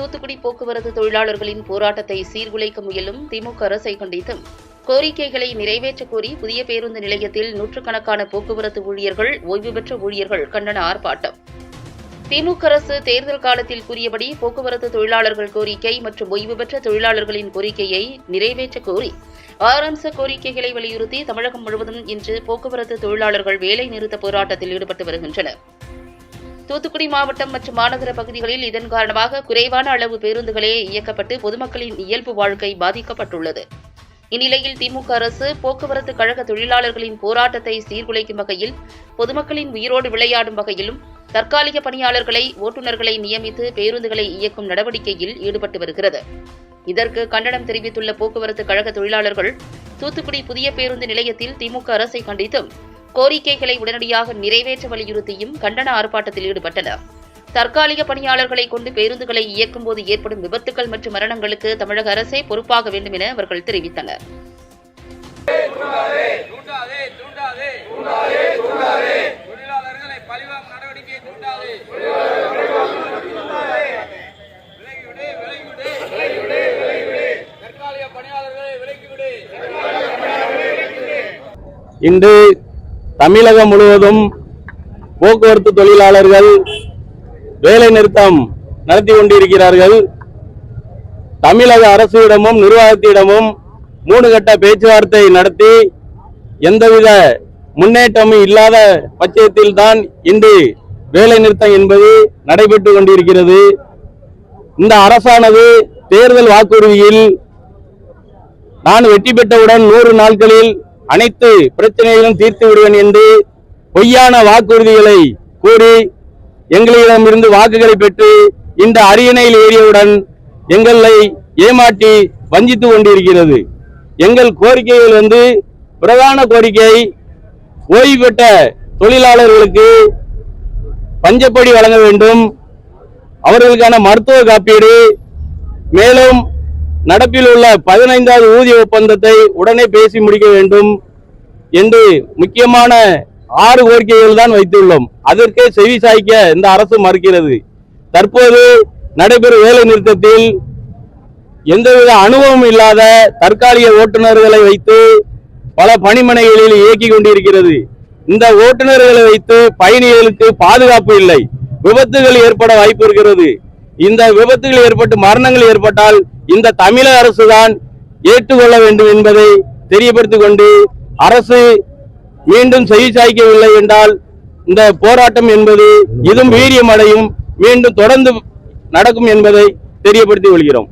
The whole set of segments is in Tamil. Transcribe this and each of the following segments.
தூத்துக்குடி போக்குவரத்து தொழிலாளர்களின் போராட்டத்தை சீர்குலைக்க முயலும் திமுக அரசை கண்டித்தும் கோரிக்கைகளை நிறைவேற்றக் கோரி புதிய பேருந்து நிலையத்தில் நூற்றுக்கணக்கான போக்குவரத்து ஊழியர்கள் ஓய்வு பெற்ற ஊழியர்கள் கண்டன ஆர்ப்பாட்டம். திமுக அரசு தேர்தல் காலத்தில் கூறியபடி போக்குவரத்து தொழிலாளர்கள் கோரிக்கை மற்றும் ஓய்வு பெற்ற தொழிலாளர்களின் கோரிக்கையை நிறைவேற்றக் கோரி ஆறு அம்ச கோரிக்கைகளை வலியுறுத்தி தமிழகம் முழுவதும் இன்று போக்குவரத்து தொழிலாளர்கள் வேலை நிறுத்த போராட்டத்தில் ஈடுபட்டு வருகின்றனர். தூத்துக்குடி மாவட்டம் மற்றும் மாநகர பகுதிகளில் இதன் காரணமாக குறைவான அளவு பேருந்துகளே இயக்கப்பட்டு பொதுமக்களின் இயல்பு வாழ்க்கை பாதிக்கப்பட்டுள்ளது. இந்நிலையில் திமுக அரசு போக்குவரத்து கழக தொழிலாளர்களின் போராட்டத்தை சீர்குலைக்கும் வகையில் பொதுமக்களின் உயிரோடு விளையாடும் வகையிலும் தற்காலிக பணியாளர்களை ஓட்டுநர்களை நியமித்து பேருந்துகளை இயக்கும் நடவடிக்கையில் ஈடுபட்டு வருகிறது. இதற்கு கண்டனம் தெரிவித்துள்ள போக்குவரத்து கழக தொழிலாளர்கள் தூத்துக்குடி புதிய பேருந்து நிலையத்தில் திமுக அரசை கண்டித்தும் கோரிக்கைகளை உடனடியாக நிறைவேற்ற வலியுறுத்தியும் கண்டன ஆர்ப்பாட்டத்தில் ஈடுபட்டனர். தற்காலிக பணியாளர்களை கொண்டு பேருந்துகளை இயக்கும் போது ஏற்படும் விபத்துகள் மற்றும் மரணங்களுக்கு தமிழக அரசே பொறுப்பாக வேண்டும் என அவர்கள் தெரிவித்தனர். இன்று தமிழகம் முழுவதும் போக்குவரத்து தொழிலாளர்கள் வேலை நிறுத்தம் நடத்தி கொண்டிருக்கிறார்கள். தமிழக அரசிடமும் நிர்வாகத்திடமும் மூணு கட்ட பேச்சுவார்த்தை நடத்தி எந்தவித முன்னேற்றமும் இல்லாத பட்சத்தில் தான் இன்று வேலை நிறுத்தம் என்பது நடைபெற்று கொண்டிருக்கிறது. இந்த அரசானது தேர்தல் வாக்குறுதியில் நான் வெற்றி பெற்றவுடன் நூறு நாட்களில் அனைத்து பிரச்சனைகளும் தீர்த்து விடுவேன் என்று பொய்யான வாக்குறுதிகளை கூறி எங்களிடமிருந்து வாக்குகளை பெற்று இந்த அரியணையில் ஏறியவுடன் எங்களை ஏமாற்றி வஞ்சித்து கொண்டிருக்கிறது. எங்கள் கோரிக்கைகள் வந்து பிரதான கோரிக்கை ஓய்வு பெற்ற தொழிலாளர்களுக்கு பஞ்சப்படி வழங்க வேண்டும். அவர்களுக்கான மருத்துவ காப்பீடு மேலும் நடப்பில் உள்ள பதினைந்தாவது ஊதிய ஒப்பந்தத்தை உடனே பேசி முடிக்க வேண்டும் என்று முக்கியமான ஆறு கோரிக்கைகள் தான் வைத்துள்ளோம். அதற்கே செவி சாய்க்க இந்த அரசு மறுக்கிறது. தற்போது நடைபெறும் வேலை நிறுத்தத்தில் எந்தவித அனுபவம் இல்லாத தற்காலிக ஓட்டுநர்களை வைத்து பல பணிமனைகளில் இயக்கி கொண்டிருக்கிறது. இந்த ஓட்டுநர்களை வைத்து பயணிகளுக்கு பாதுகாப்பு இல்லை. விபத்துகள் ஏற்பட வாய்ப்பு இருக்கிறது. இந்த விபத்துகள் ஏற்பட்டு மரணங்கள் ஏற்பட்டால் இந்த தமிழக அரசு தான் ஏற்றுக்கொள்ள வேண்டும் என்பதை தெரியப்படுத்திக் கொண்டு அரசு மீண்டும் செவி சாய்க்கவில்லை என்றால் இந்த போராட்டம் என்பது இதுவும் வீரியமடையும் மீண்டும் தொடர்ந்து நடக்கும் என்பதை தெரியப்படுத்தி கொள்கிறோம்.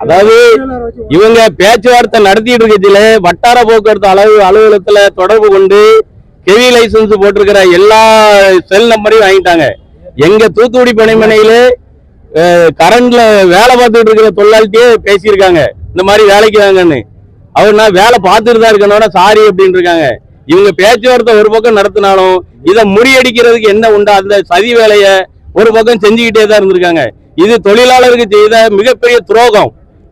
அதாவது இவங்க பேச்சுவார்த்தை நடத்திட்டு இருக்கச்சில வட்டார போக்குவரத்து அளவு அலுவலகத்துல தொடர்பு கொண்டு ஹெவி லைசன்ஸ் போட்டிருக்கிற எல்லா செல் நம்பரையும் வாங்கிட்டாங்க. எங்க தூத்துக்குடி பணிமனையில கரண்ட்ல வேலை பார்த்துட்டு இருக்கிற தொழிலாளிட்டே பேசியிருக்காங்க. இந்த மாதிரி வேலைக்கு வாங்கன்னு. அவர் நான் வேலை பார்த்துட்டு தான் இருக்கணும்னா சாரி அப்படின்னு இருக்காங்க இவங்க பேச்சுவார்த்தை ஒரு பக்கம் நடத்தினாலும் இதை முறியடிக்கிறதுக்கு என்ன உண்டா? அந்த சதி வேலையை ஒரு பக்கம் செஞ்சுக்கிட்டே தான் இருந்திருக்காங்க. இது தொழிலாளருக்கு செய்த மிகப்பெரிய துரோகம்.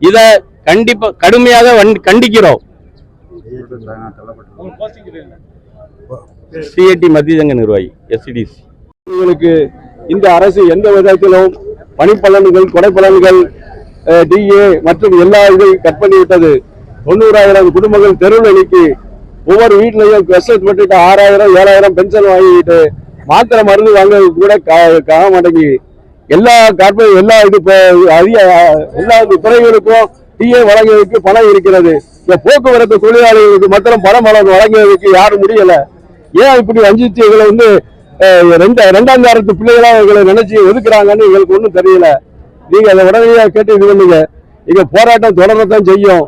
இதை கண்டிப்பா கடுமையாக கண்டிக்கிறோம். சிஐடி மத்திய சங்க நிர்வாகி எஸ்சிடிசி இவங்களுக்கு இந்த அரசு எந்த விதத்திலும் பணிப்பலன்கள் கொடைப்பலன்கள் டிஏ மற்றும் எல்லா இதையும் கட் பண்ணிவிட்டது தொண்ணூறாயிரம் குடும்பங்கள் தெருவில் நிற்கி ஒவ்வொரு வீட்லயும் கஷ்டம் பட்டுட்டு ஆறாயிரம் ஏழாயிரம் பென்ஷன் வாங்கிட்டு மாத்திரை மருந்து வாங்க கூட கா- காண மாட்டேங்கி எல்லா கார்பரேட் எல்லா இது அதிக எல்லா துறைகளுக்கும் டிஏ வழங்குவதற்கு பணம் இருக்கிறது. இந்த போக்குவரத்து தொழிலாளர்களுக்கு மாத்திரம் பணம் வழங்குவதற்கு யாரும் முடியலை. ஏன் இப்படி வஞ்சிச்சு எங்களை வந்து ரெண்டு ரெண்டாம் தாரத்து பிள்ளைகளாக எங்களை நினைச்சு ஒதுக்குறாங்கன்னு எங்களுக்கு ஒன்றும் தெரியல. நீங்க அதை உடனடியாக கேட்டு இது பண்ணுங்க இங்க போராட்டம் தொடரத்தான் செய்யும்.